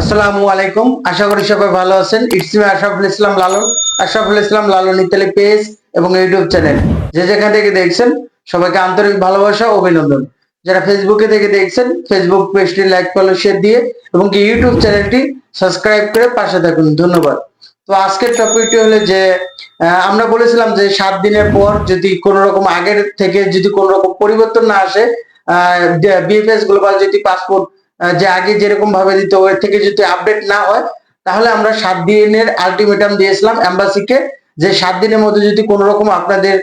আসসালামু আলাইকুম। আশা করি সবাই ভালো আছেন। আশরাফুল ইসলাম লালন। আশরাফুল ইসলাম লালন ইতালি পেজ এবং ইউটিউব চ্যানেল। যে যেখান থেকে দেখছেন, সবাইকে আন্তরিক ভালোবাসা অভিনন্দন। যারা ফেসবুকে থেকে দেখছেন ফেসবুক পেজটি লাইক ফলো শেয়ার দিয়ে এবং কি ইউটিউব চ্যানেলটি সাবস্ক্রাইব করে পাশে থাকুন। ধন্যবাদ। তো আজকের টপিকটি হলো যে আমরা বলেছিলাম যে সাত দিনের পর যদি কোনো রকম আগের থেকে যদি কোনো রকম পরিবর্তন না আসে বিএফএস গ্লোবাল যদি পাসপোর্ট যে আগে যেরকম ভাবে দিত, ওর থেকে যদি আপডেট না হয়, তাহলে আমরা সাত দিনের আলটিমেটাম দিয়েছিলাম এম্বাসিকে যে সাত দিনের মধ্যে যদি কোনো রকম আপনাদের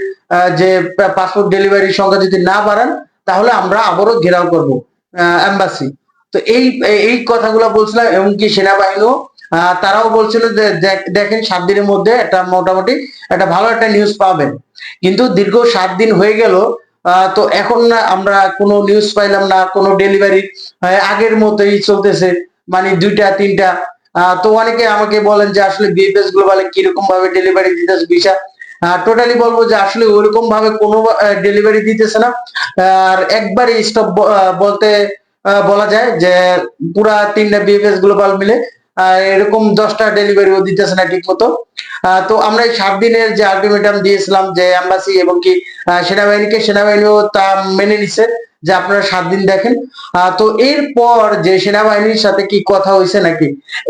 যে পাসপোর্ট ডেলিভারির সংখ্যা যদি না বাড়ান, তাহলে আমরা আবারও ঘেরাও করব এম্বাসি তো এই এই কথাগুলো বলছিলাম, এমনকি সেনাবাহিনীও তারাও বলছিল যে দেখ- দেখেন সাত দিনের মধ্যে একটা মোটামুটি একটা ভালো একটা নিউজ পাবেন। কিন্তু দীর্ঘ সাত দিন হয়ে গেল তো এখন আমরা কোনো নিউজ পাইলাম না, কোনো ডেলিভারি আগের মতোই চলতেছে মানে দুইটা, তিনটা। তো অনেকে আমাকে বলেন যে আসলে বিএফএস গ্লোবালে কীরকম ভাবে ডেলিভারি দিতেছে ভিসা টোটালি বলব যে আসলে ওইরকম ভাবে কোনো ডেলিভারি দিতেছে না। আর একবারই স্টপ বলতে বলা যায় যে পুরা তিনটা বিএফএস গ্লোবাল মিলে এরকম দশটা ডেলিভারিও দিতেছে না ঠিক মতো তো আমরা এই সাত দিনের যে আলটিমেটাম দিয়েছিলাম যে এম্বাসি এবং কি সেনাবাহিনীকে, সেনাবাহিনীও তা মেনে নিছে যে আপনারা সাত দিন দেখেন। তো এরপর যে সেনাবাহিনীর সাথে কি কথা হয়েছে নাকি,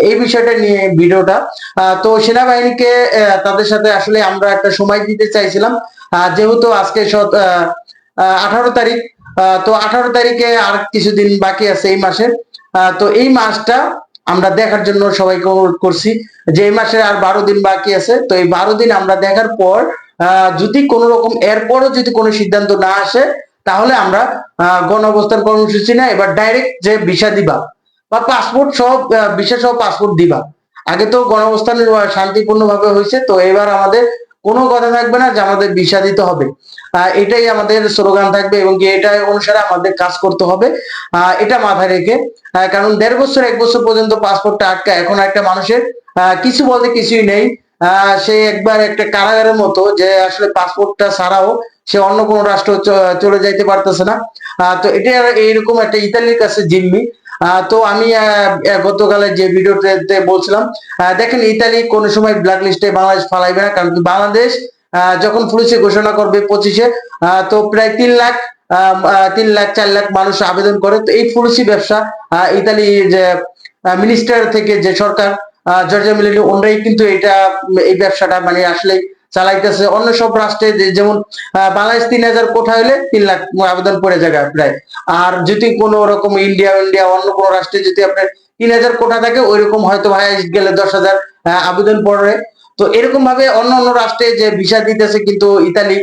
এই বিষয়টা নিয়ে ভিডিওটা। তো সেনাবাহিনীকে তাদের সাথে আসলে আমরা একটা সময় দিতে চাইছিলাম। যেহেতু আজকে আঠারো তারিখ তো আঠারো তারিখে আর কিছুদিন বাকি আছে এই মাসের। তো এই মাসটা আমরা দেখার জন্য সবাইকে অনুরোধ করছি যে এই মাসের আর বারো দিন বাকি আছে, তো এই বারো দিন আমরা দেখার পর যদি কোনো রকম এরপরও যদি কোনো সিদ্ধান্ত না আসে, তাহলে আমরা গণ অবস্থান কর্মসূচি না, এবার ডাইরেক্ট যে ভিসা দিবা বা পাসপোর্ট সহ ভিসা সহ পাসপোর্ট দিবা। আগে তো গণঅবস্থান শান্তিপূর্ণ ভাবে হয়েছে, তো এবার আমাদের কোনো কথা থাকবে না, যে আমাদের ভিসা দিতে হবে এটাই আমাদের স্লোগান থাকবে এবং এটা অনুসারে আমাদের কাজ করতে হবে। এটা মাথায় রেখে কারণ দেড় বছর, এক বছর পর্যন্ত পাসপোর্টটা আটকা, এখন একটা মানুষের কিছু বলতে কিছুই নেই। সে একবার একটা কারাগারের মতো যে আসলে পাসপোর্টটা ছাড়াও সে অন্য কোনো রাষ্ট্র চলে যাইতে পারতেছে না। তো এটা এইরকম একটা ইতালির কাছে জিম্মি। তো আমি গতকালে যে ভিডিওতে বলছিলাম দেখেন ইতালি কোন সময় ব্ল্যাক লিস্টে বাংলাদেশ ফালাইবে না কারণ বাংলাদেশ যখন পুলিশে ঘোষণা করবে পঁচিশে তো প্রায় তিন লাখ তিন লাখ চার লাখ মানুষ আবেদন করে। তো এই পুলিশি ব্যবসা ইতালি যে মিনিস্টার থেকে যে সরকার আহ, জর্জিয়া মিলিনি ওনারাই কিন্তু এটা এই ব্যবসাটা মানে আসলে চালাইতেছে। অন্য সব রাষ্ট্রে যেমন বাংলাদেশ তিন হাজার কোঠা হলে তিন লাখ আবেদন পড়ে জায়গায় প্রায়। আর যদি কোনো রকম ইন্ডিয়া ইন্ডিয়া, অন্য কোনো রাষ্ট্রে যদি আপনার তিন হাজার কোঠা থাকে, ওইরকম হয়তো ভাই গেলে দশ হাজার আবেদন পড়ে। তো এরকম ভাবে অন্য অন্য রাষ্ট্রে যে ভিসা দিতেছে কিন্তু ইতালি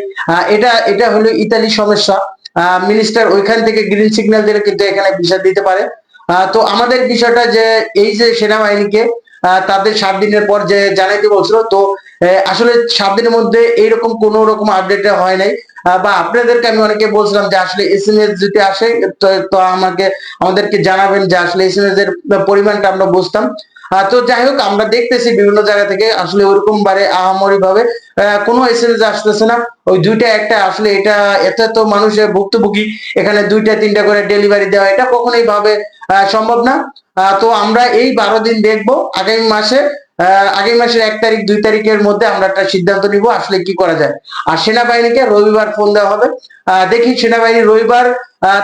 এটা এটা হলো ইতালি সমস্যা। মিনিস্টার ওইখান থেকে গ্রিন সিগন্যাল দিলে কিন্তু এখানে ভিসা দিতে পারে। তো আমাদের বিষয়টা যে এই যে সেনাবাহিনীকে তাদের সাত দিনের পর যে জানাইতে বলছিল, তো আসলে সাত দিনের মধ্যে এইরকম কোন রকম আপডেট হয় নাই। বা আপনাদেরকে আমি অনেকে বলছিলাম যে আসলে এস এম এস যদি আসে, তো- আমাকে, আমাদেরকে জানাবেন যে আসলে এস এম এস এর পরিমাণটা আমরা বুঝতাম। তো যাই হোক, আমরা দেখতেছি বিভিন্ন জায়গা থেকে আসলে ওরকম বারে আহামরি ভাবে কোনো এস এম এস আসতেছে না। ওই দুইটা একটা আসলে এটা এত এত মানুষের ভুক্তভোগী, এখানে দুইটা, তিনটা করে ডেলিভারি দেওয়া, এটা কখনোই ভাবে সম্ভব না। তো আমরা এই বারো দিন দেখব। আগামী মাসে আগামী মাসের এক তারিখ, দুই তারিখের মধ্যে আমরা একটা সিদ্ধান্ত নিব আসলে কি করা যায়। আর সেনাবাহিনীকে রবিবার ফোন দেওয়া হবে। দেখি সেনাবাহিনী রবিবার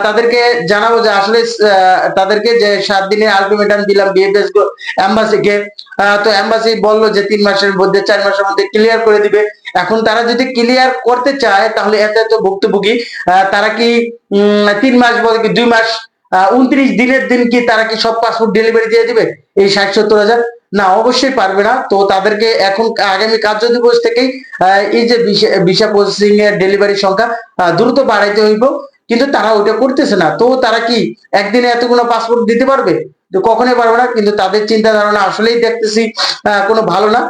তাদেরকে জানাব যে আসলে তাদেরকে যে সাত দিনের আলটিমেটাম দিলাম বিএফএস এম্বাসিকে তো এম্বাসি বলল যে তিন মাসের মধ্যে, চার মাসের মধ্যে ক্লিয়ার করে দিবে। এখন তারা যদি ক্লিয়ার করতে চায়, তাহলে এত এত ভুক্তভোগী তারা কি তিন মাস বলে কি দুই মাস উনত্রিশ দিনের দিন কি তারা কি সব পাসপোর্ট ডেলিভারি দিয়ে দিবে? এই ষাট সত্তর হাজার? না, অবশ্যই পারবে না। তো তাদেরকে এখন আগামী কার্য দিবস থেকেই এই যে ভিসা প্রসেসিং এর ডেলিভারি সংখ্যা দ্রুত বাড়াইতে হইব। কিন্তু তারা ওইটা করতেছে না। তো তারা কি একদিনে এতগুলো পাসপোর্ট দিতে পারবে? তো কখনোই পারবে না। কিন্তু তাদের চিন্তা ধারণা আসলেই দেখতেছি কোনো ভালো না।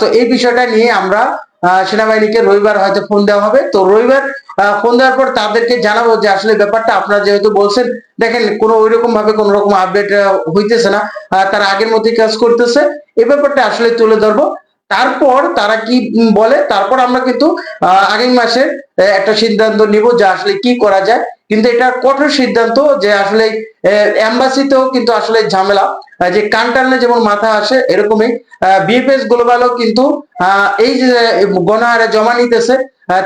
তো এই বিষয়টা নিয়ে আমরা সেনাবাহিনীকে রবিবার হয়তো ফোন দেওয়া হবে। তো রবিবার ফোন দেওয়ার পর তাদেরকে জানাব যে আসলে ব্যাপারটা। আপনারা যেহেতু বলছেন, দেখেন, কোনো ওইরকম ভাবে কোন রকম আপডেট হইতেছে না। তারা আগের মতোই কাজ করতেছে। এই ব্যাপারটা আসলে তুলে ধরবো। তারপর তারা কি বলে, তারপর আমরা কিন্তু আগামী মাসে একটা সিদ্ধান্ত নিব যে আসলে কি করা যায়। কিন্তু এটা কঠোর সিদ্ধান্ত যে আসলে এম্বাসিতেও কিন্তু আসলে ঝামেলা। যে কান যেমন মাথা আসে, এরকমই। বিএফএস গ্লোবালও কিন্তু এই যে গণহারে জমা নিতেছে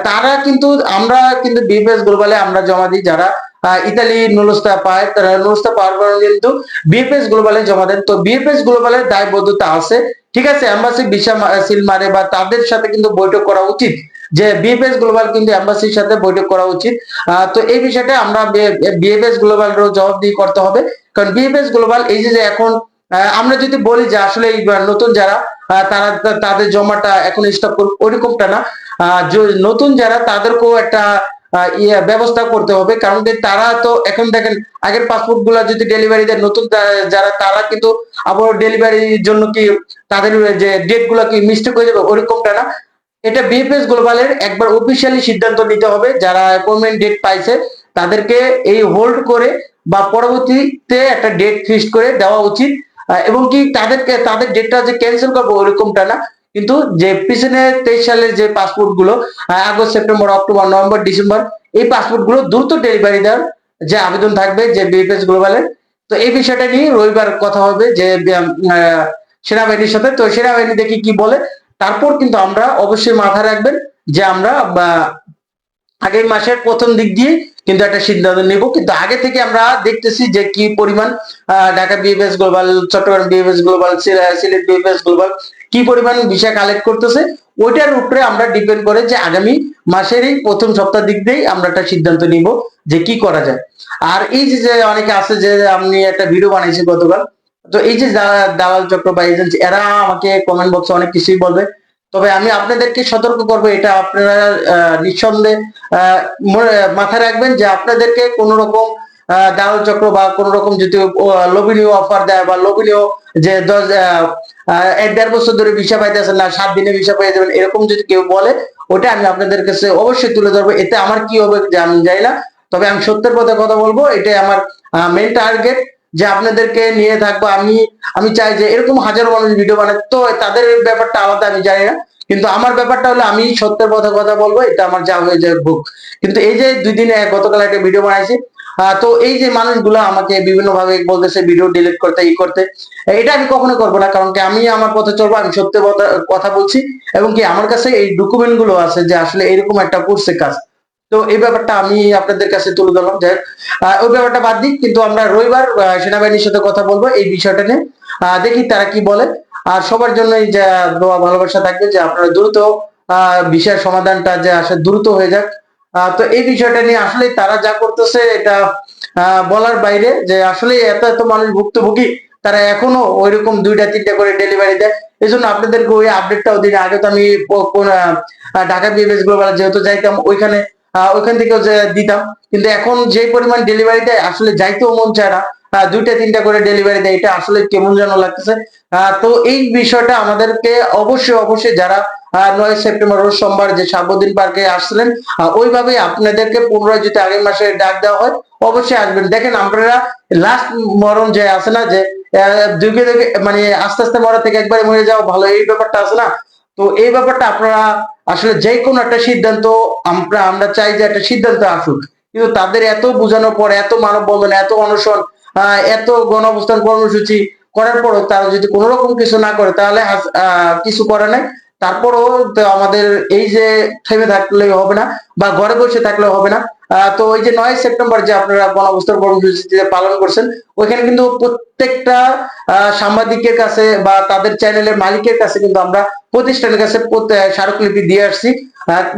তারা কিন্তু আমরা কিন্তু বিএফএস গ্লোবালে আমরা জমা দিই, যারা ইতালি নুলস্তা পায়, তারা নুলস্তা পাওয়ার কারণে কিন্তু বিএফএস গ্লোবালে জমা দেন। তো বিএফএস গ্লোবালের দায়বদ্ধতা আছে। ঠিক আছে এম্বাসি ভিসা সিল মারে বা তাদের সাথে কিন্তু বৈঠক করা উচিত, যে বিএফএস গ্লোবাল কিন্তু এম্বাসির সাথে বৈঠক করা উচিত। তো এই বিষয়টা আমরা বিএফএস গ্লোবালেরও জবাবদিহি করতে হবে। কারণ বিএফএস গ্লোবাল এই যে এখন আমরা যদি বলি যে আসলে নতুন যারা তারা, তাদের জমাটা এখন স্টপ করুক ওইরকমটা না। নতুন যারা, তাদেরকেও একটা ইয়ে ব্যবস্থা করতে হবে। কারণ তারা তো এখন দেখেন, আগের পাসপোর্টগুলা যদি ডেলিভারি দেয়, নতুন যারা, তারা কিন্তু আবার ডেলিভারির জন্য কি, তাদের যে ডেটগুলা কি মিস্টেক হয়ে যাবে, ওরকমটা না। এটা বিএফএস গ্লোবালের একবার অফিসিয়ালি সিদ্ধান্ত নিতে হবে। যারা অ্যাপয়েন্টমেন্ট ডেট পাইছে, তাদেরকে এই হোল্ড করে বা পরবর্তীতে একটা ডেট ফিক্সড করে দেওয়া উচিত। এবং কি তাদেরকে, তাদের ডেটটা যে ক্যান্সেল করব, ওরকমটা না। কিন্তু যে পিছনে তেইশ সালের যে পাসপোর্টগুলো August, September, October, November, December, এই পাসপোর্টগুলো দ্রুত ডেলিভারি দেওয়ার যে আবেদন থাকবে যে বিএফএস গ্লোবালের তো এই বিষয়টা নিয়ে রবিবার কথা হবে যে সেনাবাহিনীর সাথে। তো সেনাবাহিনী দেখি কি বলে, তারপর কিন্তু আমরা অবশ্যই মাথায় রাখবেন যে আমরা আগের মাসের প্রথম দিক দিয়ে কিন্তু একটা সিদ্ধান্ত নেব। কিন্তু আগে থেকে আমরা দেখতেছি যে কি পরিমাণ Dhaka BFS global Chattogram BFS global Sylhet BFS global কি পরিমাণ ভিসা কালেক্ট করতেছে, ওইটার উপরে আমরা ডিপেন্ড করে যে আগামী মাসেরই প্রথম সপ্তাহ দিক দিয়েই আমরা একটা সিদ্ধান্ত নিব যে কি করা যায়। আর এই যে যে অনেকে আছে যে আমি একটা ভিডিও বানাইছি গতকাল, তো এই যে দালাল চক্র বা এজেন্সি এরা আমাকে কমেন্ট বক্সে অনেক কিছুই বলবে। তবে আমি আপনাদেরকে সতর্ক করব, এটা আপনারা নিঃসন্দেহে মাথায় রাখবেন যে আপনাদেরকে কোন রকম দালাল চক্র বা কোন রকম যদি লোভনীয় অফার দেয় বা লোভনীয় যে দশ এক দেড় বছর ধরে ভিসা পাইতেছেন না, সাত দিনে ভিসা পেয়ে যাবেন, এরকম যদি কেউ বলে, ওটা আমি আপনাদের কাছে অবশ্যই তুলে ধরবো। এতে আমার কি হবে আমি জানি না, তবে আমি সত্যের পথে কথা বলব, এটাই আমার মেন টার্গেট যে আপনাদেরকে নিয়ে থাকব, আমি আমি চাই যে এরকম হাজারো মানুষ ভিডিও বানায়। তো তাদের ব্যাপারটা আলাদা, আমি জানি না। কিন্তু আমার ব্যাপারটা হলো, আমি সত্যের পথে কথা বলব, এটা আমার যা হয়ে যায় ভুক কিন্তু এই যে দুই দিনে গতকাল একটা ভিডিও বানাইছি তো এই যে মানুষগুলো আমাকে বিভিন্ন ভাবে বলতেছে ভিডিও ডিলিট করতে, ই করতে, এটা আমি কখনো করব না, কারণ কি আমি আমার পথে চলবো, আমি সত্যি কথা বলছি, এবং কি আমার কাছে এই ডকুমেন্টগুলো আছে যে আসলে এরকম একটা করছে কাজ। তো এই ব্যাপারটা আমি আপনাদের কাছে তুলে ধরলাম। যে ওই ব্যাপারটা বাদ দিক, কিন্তু আমরা রবিবার সেনাবাহিনীর সাথে কথা বলব এই বিষয়টা নিয়ে। দেখি তারা কি বলে। আর সবার জন্যই যে দোয়া, ভালোবাসা থাকবে যে আপনারা দ্রুত বিষয়ের সমাধানটা যে আসে দ্রুত হয়ে যাক। তো এই বিষয়টা নিয়ে আসলে তারা যা করতেছে এটা বলার বাইরে যে আসলে এত এত মানুষ ভুক্তভোগী, তারা এখনও ওইরকম দুইটা, তিনটা করে ডেলিভারি দেয়। এই জন্য আপনাদেরকে ওই আপডেটটাও দিন। আগে তো আমি ঢাকা বিএমএস গ্লোবাল যেহেতু যাইতাম, ওইখানে ওইখান থেকেও দিতাম। কিন্তু এখন যে পরিমাণ ডেলিভারি দেয়, আসলে যাইতেও মন চায় না। দুইটা, তিনটা করে ডেলিভারি দেয়, এটা আসলে কেমন যেন লাগতেছে। তো এই বিষয়টা আমাদেরকে অবশ্যই অবশ্যই যারা নয় সেপ্টেম্বর রোজ সোমবার যে সাবুদ্দিন পার্কে আসছিলেন ওইভাবে আপনাদেরকে পুনরায় যদি আগের মাসে ডাক দেওয়া হয়, অবশ্যই আসবেন। দেখেন, আপনারা লাস্ট মরণ যে আছে না, যে যুগে মানে আস্তে আস্তে মরা থেকে একবারে মরে যাওয়া ভালো, এই ব্যাপারটা আছে না? তো এই ব্যাপারটা আপনারা আসলে যে কোনো একটা সিদ্ধান্ত আমরা আমরা চাই যে একটা সিদ্ধান্ত আসুক। কিন্তু তাদের এত বোঝানোর পর, এত মানববন্ধন, এত অনশন এত গণ অবস্থান কর্মসূচি করার পরও তারা যদি কোনো রকম কিছু না করে, তাহলে কিছু করে নাই। তারপরও আমাদের এই যে থেমে থাকলে হবে না বা ঘরে বসে থাকলে হবে না। তো ওই যে নয় সেপ্টেম্বর যে আপনারা গণঅবস্থান কর্মসূচি পালন করছেন, ওইখানে কিন্তু প্রত্যেকটা সাংবাদিকের কাছে বা তাদের চ্যানেলের মালিকের কাছে কিন্তু আমরা প্রতিষ্ঠানের কাছে স্মারকলিপি দিয়ে আসছি।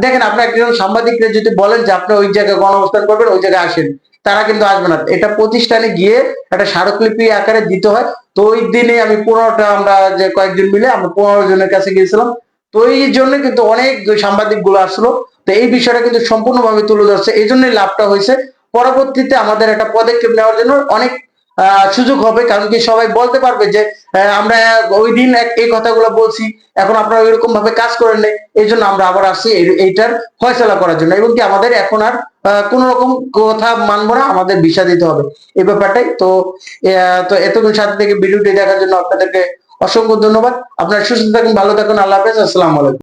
দেখেন আপনার একজন সাংবাদিকরা যদি বলেন যে আপনি ওই জায়গায় গণঅবস্থান করবেন, ওই জায়গায় আসেন, তারা কিন্তু আসবে না। এটা প্রতিষ্ঠানে গিয়ে একটা স্মারকলিপি আকারে দিতে হয়। তো ওই দিনে আমি পনেরোটা আমরা যে কয়েকজন মিলে আমরা পনেরো জনের কাছে গিয়েছিলাম। তো এই জন্য কিন্তু অনেক সাংবাদিকগুলো আসলো। তো এই বিষয়টা কিন্তু সম্পূর্ণভাবে তুলে ধরছে। এই জন্যই লাভটা হয়েছে। পরবর্তীতে আমাদের একটা পদক্ষেপ নেওয়ার জন্য অনেক সুযোগ হবে। কারণ কি সবাই বলতে পারবে যে আমরা ওই দিন এই কথাগুলো বলছি, এখন আপনারা ওইরকম ভাবে কাজ করেন নাই। এই জন্য আমরা আবার আসছি এইটার ফয়সলা করার জন্য। এবং কি আমাদের এখন আর কোন রকম কথা মানবো না, আমাদের বিষা দিতে হবে। এই ব্যাপারটাই। তো তো এতক্ষণ সাথে থেকে ভিডিওটি দেখার জন্য আপনাদেরকে অসংখ্য ধন্যবাদ। আপনারা সুস্থ থাকুন, ভালো থাকুন। আল্লাহ হাফেজ। আসসালামু আলাইকুম।